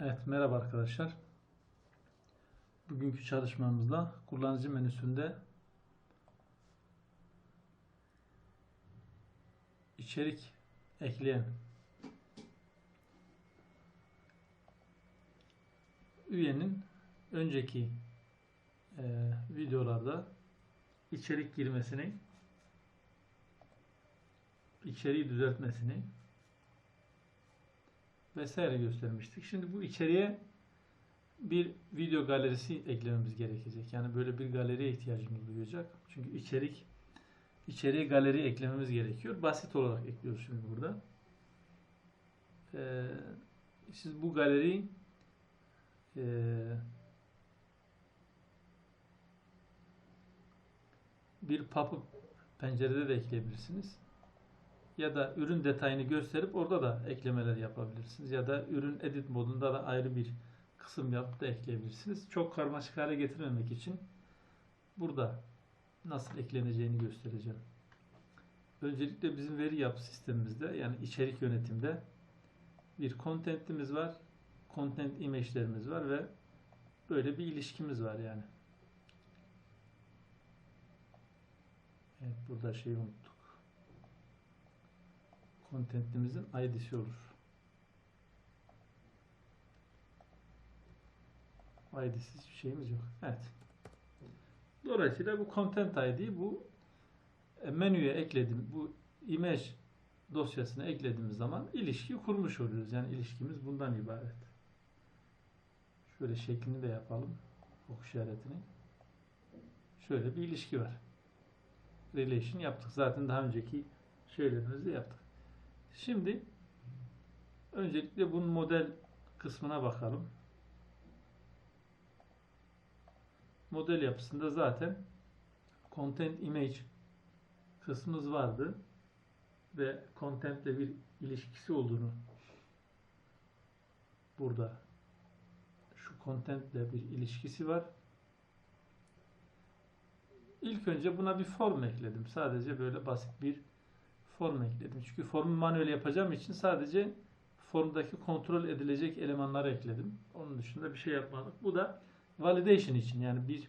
Evet, merhaba arkadaşlar. Bugünkü çalışmamızda kullanıcı menüsünde içerik ekleyen üyenin önceki e, videolarda içerik girmesini, içeriği düzeltmesini vesaire göstermiştik. Şimdi bu içeriye bir video galerisi eklememiz gerekecek. Yani böyle bir galeriye ihtiyacımız duyacak. Çünkü içerik içeriye galeri eklememiz gerekiyor. Basit olarak ekliyoruz şimdi burada. Ee, siz bu galeriyi e, bir pop-up pencerede de ekleyebilirsiniz ya da ürün detayını gösterip orada da eklemeler yapabilirsiniz. Ya da ürün edit modunda da ayrı bir kısım yapıp da ekleyebilirsiniz. Çok karmaşık hale getirmemek için burada nasıl ekleneceğini göstereceğim. Öncelikle bizim veri yapı sistemimizde yani içerik yönetimde bir content'imiz var. Content image'lerimiz var ve böyle bir ilişkimiz var yani. Evet burada şeyi unuttuk contentimizin ID'si olur. ID'siz bir şeyimiz yok. Evet. Dolayısıyla bu content ID bu e, menüye ekledim. Bu image dosyasına eklediğimiz zaman ilişki kurmuş oluyoruz. Yani ilişkimiz bundan ibaret. Şöyle şeklini de yapalım. Ok işaretini. Şöyle bir ilişki var. Relation yaptık. Zaten daha önceki şeylerimizde yaptık. Şimdi öncelikle bunun model kısmına bakalım. Model yapısında zaten content image kısmımız vardı ve content ile bir ilişkisi olduğunu burada şu content ile bir ilişkisi var. İlk önce buna bir form ekledim. Sadece böyle basit bir form ekledim. Çünkü formu manuel yapacağım için sadece formdaki kontrol edilecek elemanları ekledim. Onun dışında bir şey yapmadık. Bu da validation için yani bir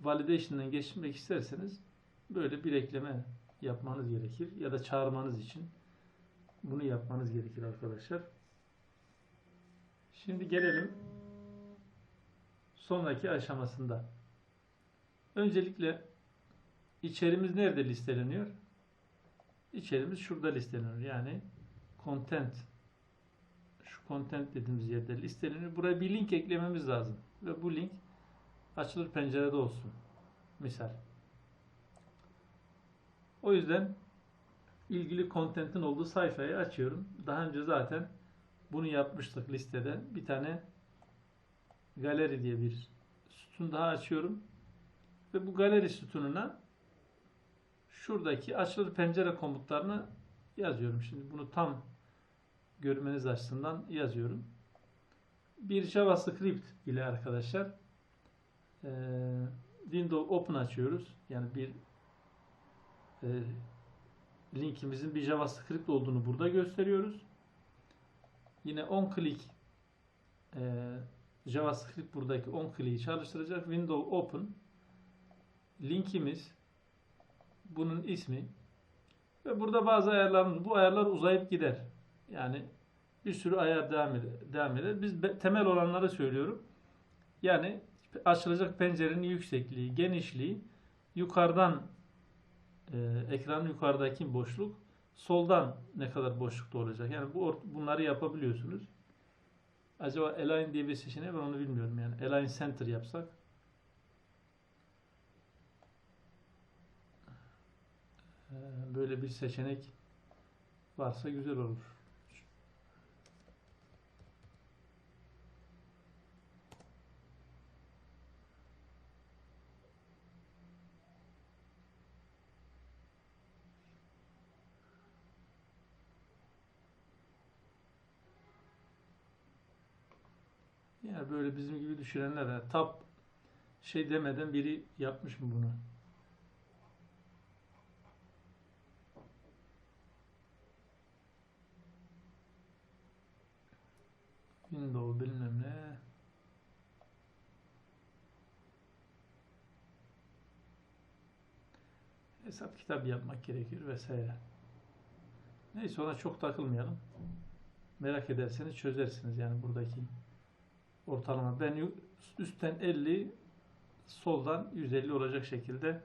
validation'dan geçmek isterseniz böyle bir ekleme yapmanız gerekir ya da çağırmanız için bunu yapmanız gerekir arkadaşlar. Şimdi gelelim sonraki aşamasında. Öncelikle içerimiz nerede listeleniyor? İçerimiz şurada listeleniyor. Yani content şu content dediğimiz yerde listeleniyor. Buraya bir link eklememiz lazım. Ve bu link açılır pencerede olsun. Misal. O yüzden ilgili content'in olduğu sayfayı açıyorum. Daha önce zaten bunu yapmıştık listede. Bir tane galeri diye bir sütun daha açıyorum. Ve bu galeri sütununa şuradaki açılır pencere komutlarını yazıyorum. Şimdi bunu tam görmeniz açısından yazıyorum. Bir JavaScript ile arkadaşlar e, window open açıyoruz. Yani bir e, linkimizin bir JavaScript olduğunu burada gösteriyoruz. Yine on click e, JavaScript buradaki on click'i çalıştıracak. Window open linkimiz bunun ismi. Ve burada bazı ayarlarımız, bu ayarlar uzayıp gider. Yani bir sürü ayar devam eder. Devam eder. Biz temel olanları söylüyorum. Yani açılacak pencerenin yüksekliği, genişliği, yukarıdan e, ekranın yukarıdaki boşluk, soldan ne kadar boşlukta olacak. Yani bu bunları yapabiliyorsunuz. Acaba align diye bir seçeneği ben onu bilmiyorum. Yani align center yapsak böyle bir seçenek varsa güzel olur. Yani böyle bizim gibi düşünenler tap şey demeden biri yapmış mı bunu? Windows bilmem ne. Hesap kitap yapmak gerekir vesaire. Neyse ona çok takılmayalım. Merak ederseniz çözersiniz yani buradaki ortalama. Ben üstten 50 soldan 150 olacak şekilde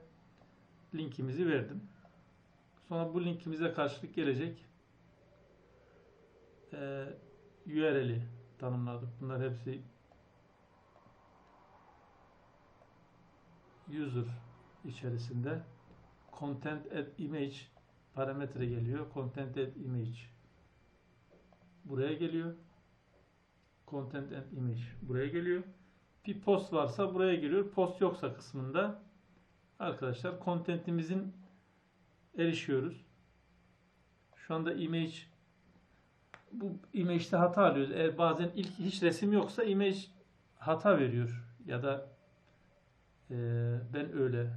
linkimizi verdim. Sonra bu linkimize karşılık gelecek eee URL'i tanımladık. Bunlar hepsi user içerisinde content add image parametre geliyor. Content add image buraya geliyor. Content add image buraya geliyor. Bir post varsa buraya geliyor. Post yoksa kısmında arkadaşlar contentimizin erişiyoruz. Şu anda image bu image'de hata alıyoruz. Eğer bazen ilk hiç resim yoksa image hata veriyor. Ya da eee, ben öyle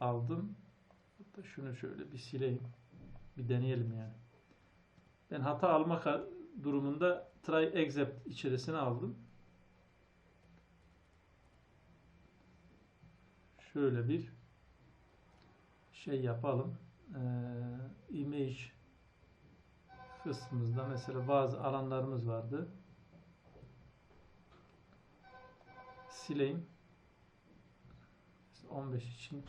aldım. Hatta şunu şöyle bir sileyim. Bir deneyelim yani. Ben hata almak durumunda try accept içerisine aldım. Şöyle bir şey yapalım. Eee image kısmımızda mesela bazı alanlarımız vardı. Sileyim. Mesela 15 için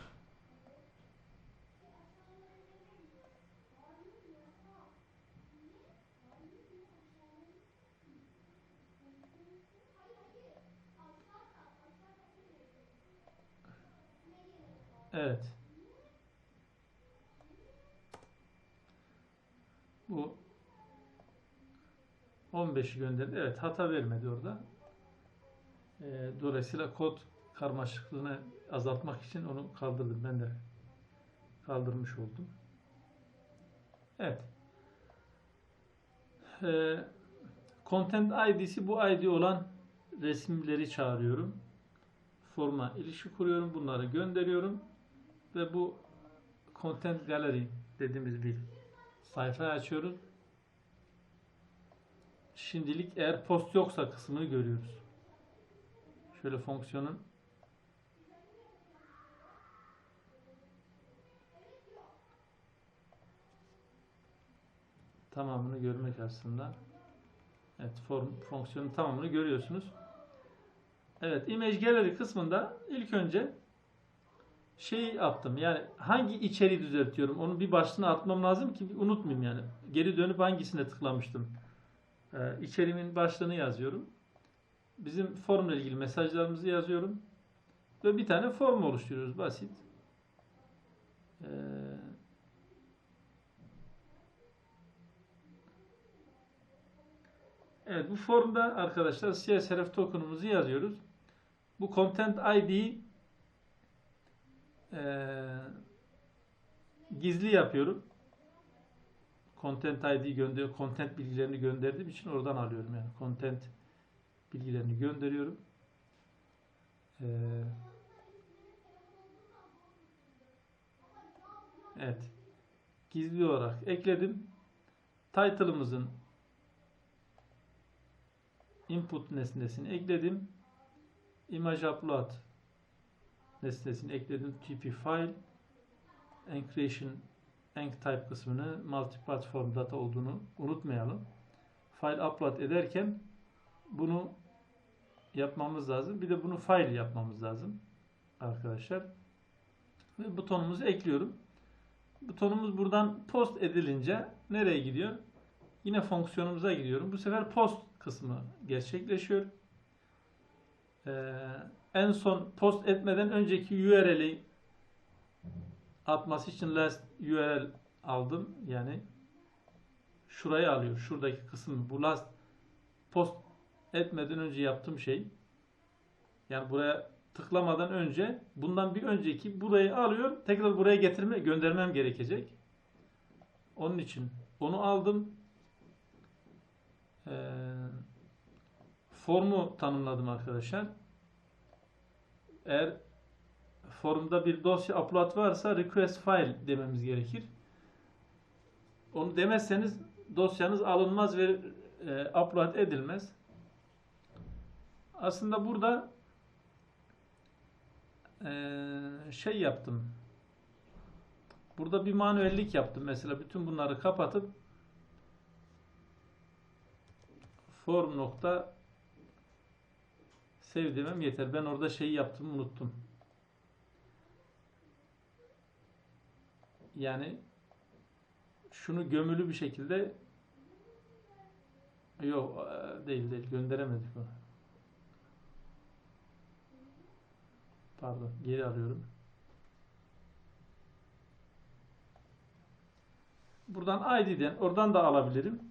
Evet. Bu 15'i gönderdi. Evet hata vermedi orada. Ee, dolayısıyla kod karmaşıklığını azaltmak için onu kaldırdım. Ben de kaldırmış oldum. Evet. Ee, content ID'si bu ID olan resimleri çağırıyorum. Forma ilişki kuruyorum. Bunları gönderiyorum. Ve bu Content Gallery dediğimiz bir sayfa açıyoruz. Şimdilik eğer post yoksa kısmını görüyoruz. Şöyle fonksiyonun tamamını görmek aslında. Evet, form fonksiyonun tamamını görüyorsunuz. Evet, image gallery kısmında ilk önce şey yaptım. Yani hangi içeriği düzeltiyorum? Onu bir başlığına atmam lazım ki unutmayayım yani. Geri dönüp hangisine tıklamıştım. Ee, içeriğimin başlığını yazıyorum. Bizim formla ilgili mesajlarımızı yazıyorum. Ve bir tane form oluşturuyoruz. Basit. Ee, evet bu formda arkadaşlar CSRF token'umuzu yazıyoruz. Bu content ID ee, gizli yapıyorum. Content ID gönder, content bilgilerini gönderdiğim için oradan alıyorum yani. Content bilgilerini gönderiyorum. Ee, evet. Gizli olarak ekledim. Title'ımızın input nesnesini ekledim. Image upload nesnesini ekledim. TP file encryption enc type kısmını multi-platform data olduğunu unutmayalım. File upload ederken bunu yapmamız lazım. Bir de bunu file yapmamız lazım arkadaşlar. Ve butonumuzu ekliyorum. Butonumuz buradan post edilince nereye gidiyor? Yine fonksiyonumuza gidiyorum. Bu sefer post kısmı gerçekleşiyor. Ee, en son post etmeden önceki URL'i atması için last URL aldım. Yani şurayı alıyor. Şuradaki kısım. Bu last post etmeden önce yaptığım şey. Yani buraya tıklamadan önce bundan bir önceki burayı alıyor. Tekrar buraya getirme göndermem gerekecek. Onun için onu aldım. Ee, formu tanımladım arkadaşlar. Eğer forumda bir dosya upload varsa request file dememiz gerekir. Onu demezseniz dosyanız alınmaz ve e, upload edilmez. Aslında burada eee, şey yaptım. Burada bir manuellik yaptım. Mesela bütün bunları kapatıp form nokta save demem yeter. Ben orada şeyi yaptım unuttum. Yani şunu gömülü bir şekilde yok eee, değil değil gönderemedik onu. Pardon geri alıyorum. Buradan ID'den oradan da alabilirim.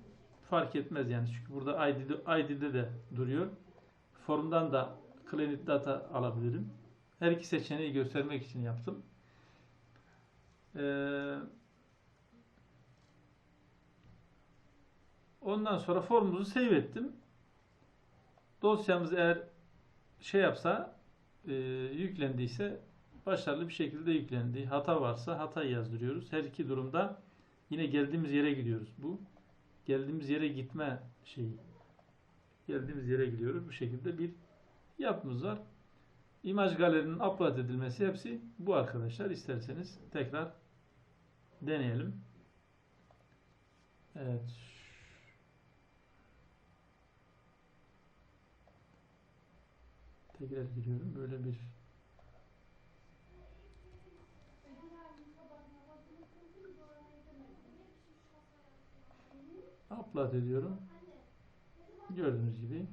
Fark etmez yani çünkü burada ID'de, ID'de de duruyor. Formdan da Client Data alabilirim. Her iki seçeneği göstermek için yaptım. Ee, ondan sonra formumuzu save ettim. Dosyamız eğer şey yapsa e, yüklendiyse başarılı bir şekilde yüklendi. Hata varsa hatayı yazdırıyoruz. Her iki durumda yine geldiğimiz yere gidiyoruz. Bu geldiğimiz yere gitme şeyi. Geldiğimiz yere gidiyoruz. Bu şekilde bir yapımız var. İmaj galerinin upload edilmesi hepsi bu arkadaşlar. İsterseniz tekrar deneyelim. Evet. Tekrar giriyorum. Böyle bir upload ediyorum. Gördüğünüz gibi.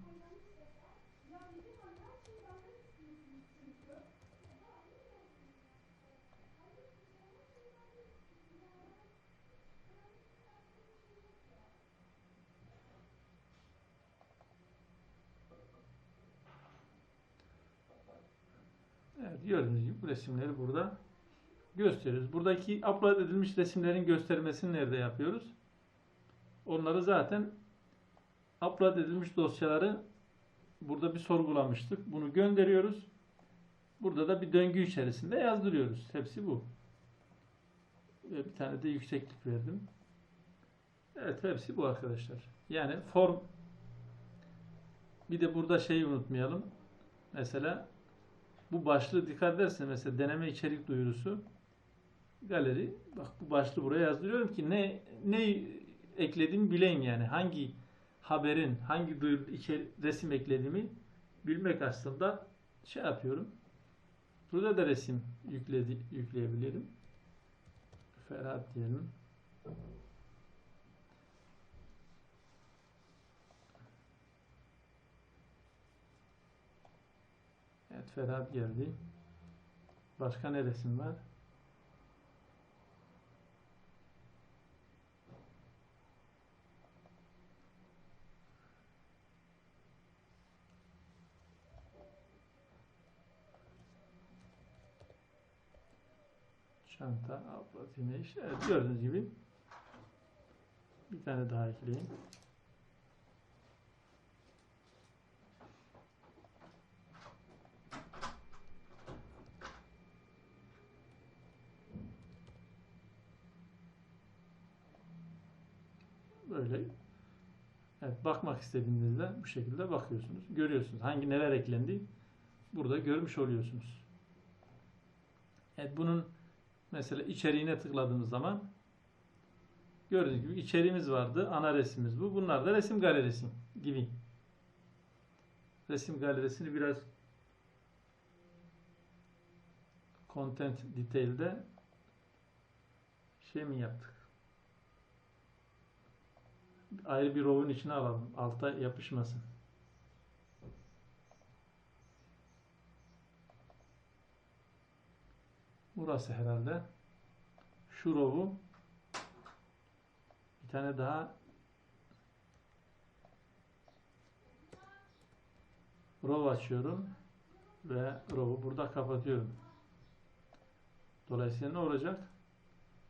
Evet, gördüğünüz gibi bu resimleri burada gösteriyoruz. Buradaki upload edilmiş resimlerin göstermesini nerede yapıyoruz? Onları zaten upload edilmiş dosyaları burada bir sorgulamıştık. Bunu gönderiyoruz. Burada da bir döngü içerisinde yazdırıyoruz. Hepsi bu. Ve bir tane de yükseklik verdim. Evet hepsi bu arkadaşlar. Yani form bir de burada şeyi unutmayalım. Mesela bu başlığı dikkat ederseniz mesela deneme içerik duyurusu galeri bak bu başlığı buraya yazdırıyorum ki ne ne eklediğimi bileyim yani hangi haberin hangi duyuru içeri, resim eklediğimi bilmek aslında şey yapıyorum. Burada da resim yükledi, yükleyebilirim. Ferhat diyelim. Evet Ferhat geldi. Başka ne resim var? Çanta, abla, güneş. Evet, gördüğünüz gibi bir tane daha ekleyeyim. Böyle evet, bakmak istediğinizde bu şekilde bakıyorsunuz. Görüyorsunuz. Hangi neler eklendi burada görmüş oluyorsunuz. Evet, bunun Mesela içeriğine tıkladığımız zaman gördüğünüz gibi içeriğimiz vardı. Ana resmimiz bu. Bunlar da resim galerisi gibi. Resim galerisini biraz content detail'de şey mi yaptık? Ayrı bir row'un içine alalım. Alta yapışmasın. Burası herhalde. Şu rovu bir tane daha rov açıyorum ve rovu burada kapatıyorum. Dolayısıyla ne olacak?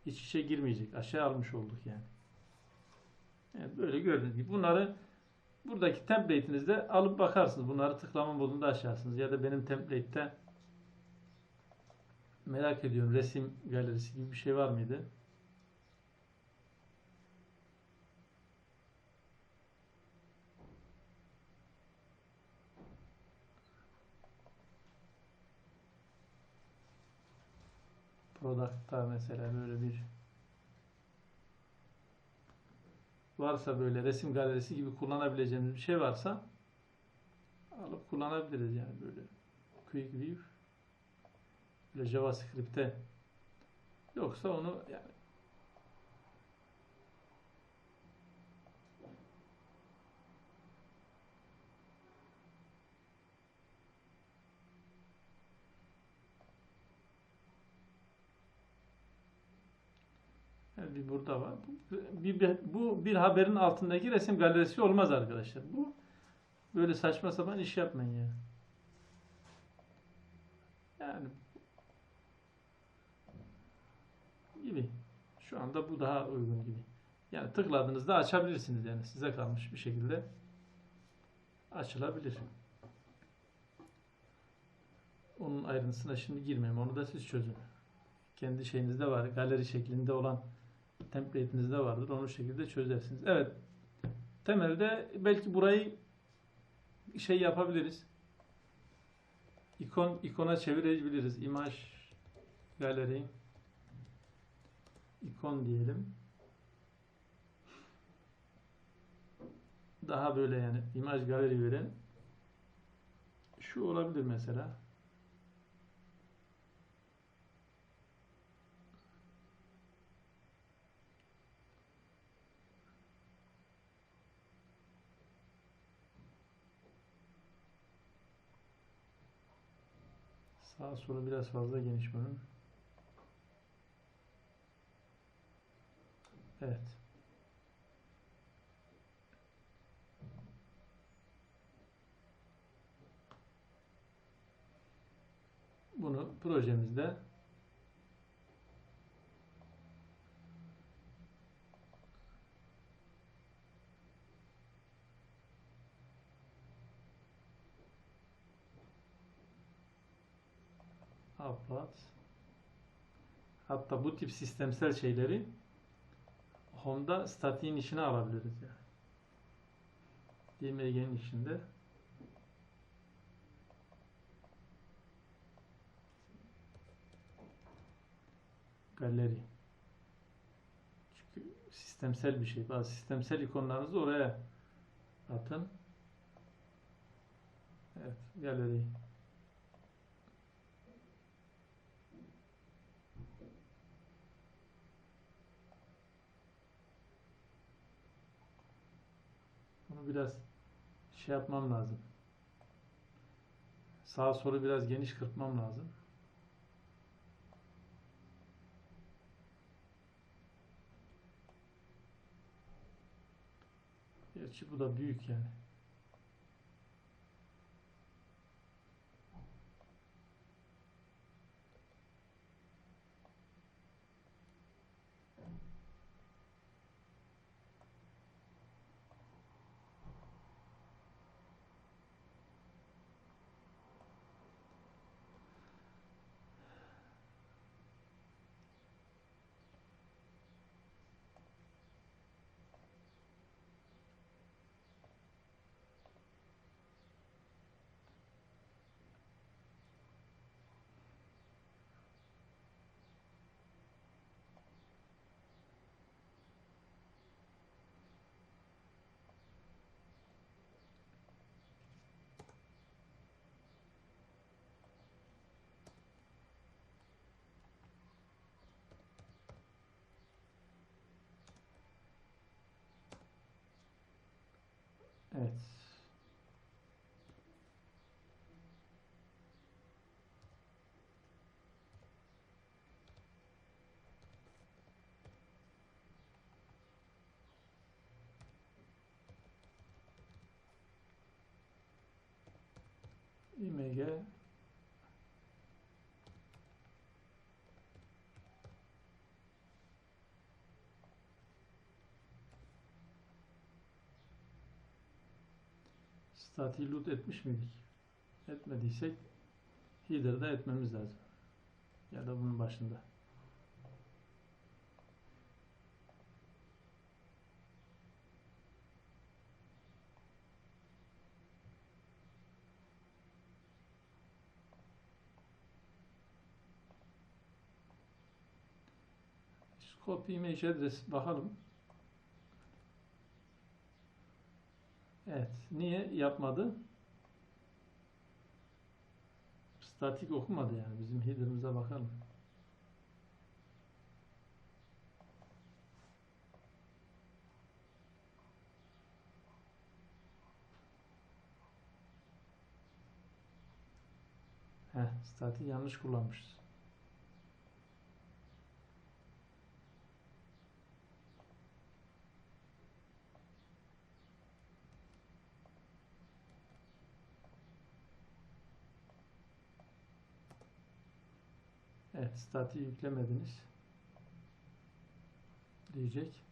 İç içe girmeyecek. Aşağı almış olduk yani. Evet, böyle gördüğünüz gibi bunları buradaki template'inizde alıp bakarsınız. Bunları tıklama modunda açarsınız. Ya da benim template'te merak ediyorum resim galerisi gibi bir şey var mıydı? Product'ta mesela böyle bir varsa böyle resim galerisi gibi kullanabileceğimiz bir şey varsa alıp kullanabiliriz yani böyle. Quick View böyle JavaScript'te. Yoksa onu yani bir burada var. Bir, bir- bu bir haberin altındaki resim galerisi olmaz arkadaşlar. Bu böyle saçma sapan iş yapmayın ya. Yani gibi. Şu anda bu daha uygun gibi. Yani tıkladığınızda açabilirsiniz yani size kalmış bir şekilde açılabilir. Onun ayrıntısına şimdi girmeyeyim. Onu da siz çözün. Kendi şeyinizde var. Galeri şeklinde olan template'inizde vardır. Onu şekilde çözersiniz. Evet. Temelde belki burayı şey yapabiliriz. İkon ikona çevirebiliriz. İmaj galeri ikon diyelim. Daha böyle yani imaj galeri veren şu olabilir mesela. Sağ solu biraz fazla geniş bunun. Evet. Bunu projemizde upload hatta bu tip sistemsel şeyleri Home'da statiğin içine alabiliriz yani. DMG'nin içinde galeri. Çünkü sistemsel bir şey. Bazı sistemsel ikonlarınızı oraya atın. Evet, galeri. Bunu biraz şey yapmam lazım. Sağ solu biraz geniş kırpmam lazım. Gerçi bu da büyük yani. Evet. img statiği load etmiş miydik? Etmediysek header'da etmemiz lazım. Ya da bunun başında. Copy image address bakalım. Evet. Niye yapmadı? Statik okumadı yani. Bizim header'ımıza bakalım. Heh, statik yanlış kullanmışız. Evet, statiği yüklemediniz. Diyecek.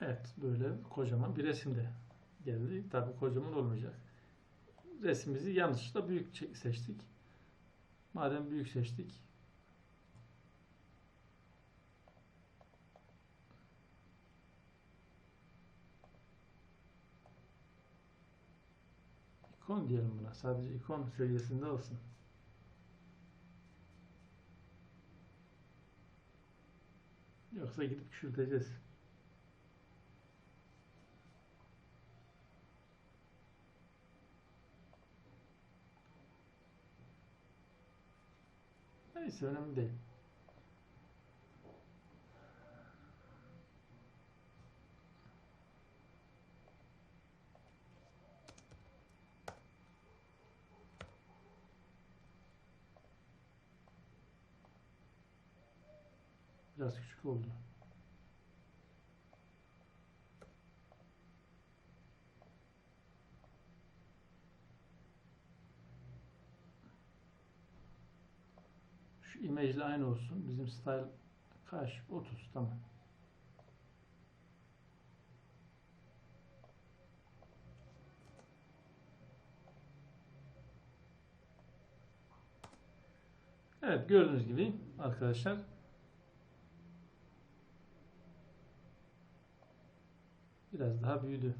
Evet, böyle kocaman bir resim de geldi. Tabii kocaman olmayacak. Resmimizi yanlışlıkla büyük seçtik. Madem büyük seçtik, ikon diyelim buna. Sadece ikon seviyesinde olsun. Yoksa gidip küçülteceğiz. Neyse önemli değil. Biraz küçük oldu. Şu image ile aynı olsun. Bizim style kaç? 30 tamam. Evet gördüğünüz gibi arkadaşlar biraz daha büyüdü.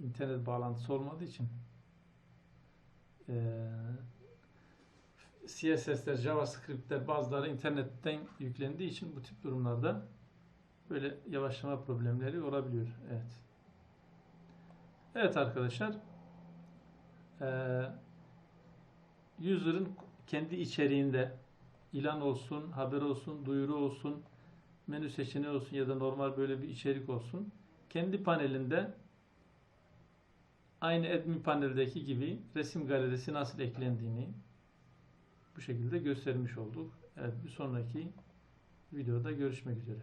İnternet bağlantısı olmadığı için CSS'ler, JavaScript'ler bazıları internetten yüklendiği için bu tip durumlarda böyle yavaşlama problemleri olabiliyor. Evet. Evet arkadaşlar. Eee user'ın kendi içeriğinde ilan olsun, haber olsun, duyuru olsun, menü seçeneği olsun ya da normal böyle bir içerik olsun. Kendi panelinde aynı admin paneldeki gibi resim galerisi nasıl eklendiğini bu şekilde göstermiş olduk. Evet bir sonraki videoda görüşmek üzere.